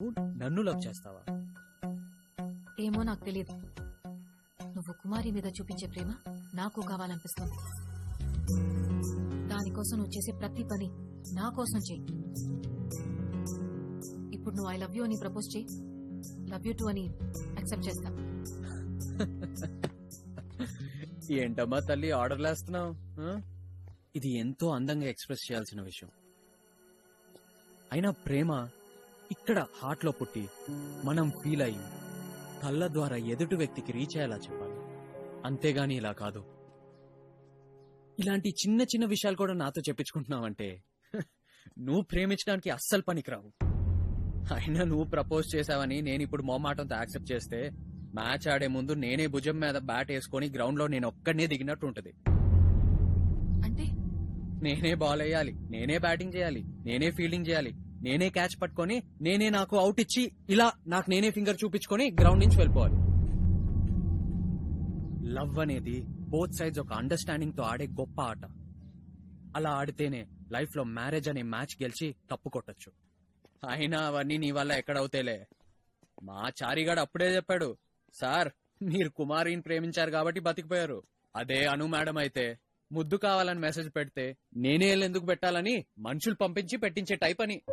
నన్ను లవ్ చేస్తావా? ఏమో నాకు తెలియదు నువ్వు కుమారి మీద చూపించే ప్రేమ నాకు కావాలనిపిస్తుంది. దానికోసం నువ్వు చేసే ప్రతి పని నా కోసం చెయ్యి ఇప్పుడు నువ్వు ఐ లవ్ యూ అని ప్రపోజ్ చేయి. లవ్ యూ టూ అని యాక్సెప్ట్ చేస్తా. ఏంటమ్మా తల్లి ఆర్డర్లు వేస్తున్నావు ఇది ఎంతో అందంగా ఎక్స్ప్రెస్ చేయాల్సిన విషయం. అయినా ప్రేమ ఇక్కడ హార్ట్లో పుట్టి మనం ఫీల్ అయ్యి కళ్ళ ద్వారా ఎదుటి వ్యక్తికి రీచ్ అయ్యేలా చెప్పాలి. అంతేగాని ఇలా కాదు. ఇలాంటి చిన్న చిన్న విషయాలు కూడా నాతో చెప్పించుకుంటున్నావంటే నువ్వు ప్రేమించడానికి అస్సలు పనికిరావు. అయినా నువ్వు ప్రపోజ్ చేసావని నేను ఇప్పుడు మొహమాటంతో యాక్సెప్ట్ చేస్తే మ్యాచ్ ఆడే ముందు నేనే భుజం మీద బ్యాట్ వేసుకొని గ్రౌండ్లో నేను ఒక్కడనే దిగినట్టు ఉంటది. అంటే? నేనే బాల్ వేయాలి నేనే బ్యాటింగ్ చేయాలి నేనే ఫీల్డింగ్ చేయాలి. నేనే క్యాచ్ పట్టుకొని నేనే నాకు అవుట్ ఇచ్చి ఇలా నాకు నేనే ఫింగర్ చూపించుకొని గ్రౌండ్ నుంచి వెళ్ళిపోవాలి. లవ్ అనేది బోత్ సైడ్స్ ఒక అండర్స్టాండింగ్తో ఆడే గొప్ప ఆట. అలా ఆడితేనే లైఫ్లో మ్యారేజ్ అనే మ్యాచ్ గెలిచి తప్పు కొట్టచ్చు. అయినా అవన్నీ నీ వల్ల ఎక్కడవుతేలే మా చారిగాడు అప్పుడే చెప్పాడు సార్ మీరు కుమారిని ప్రేమించారు కాబట్టి బతికిపోయారు. అదే అను మేడం అయితే ముద్దు కావాలని మెసేజ్ పెడితే నేనే ఎందుకు పెట్టాలని మనుషులు పంపించి పెట్టించే టైప్ అని.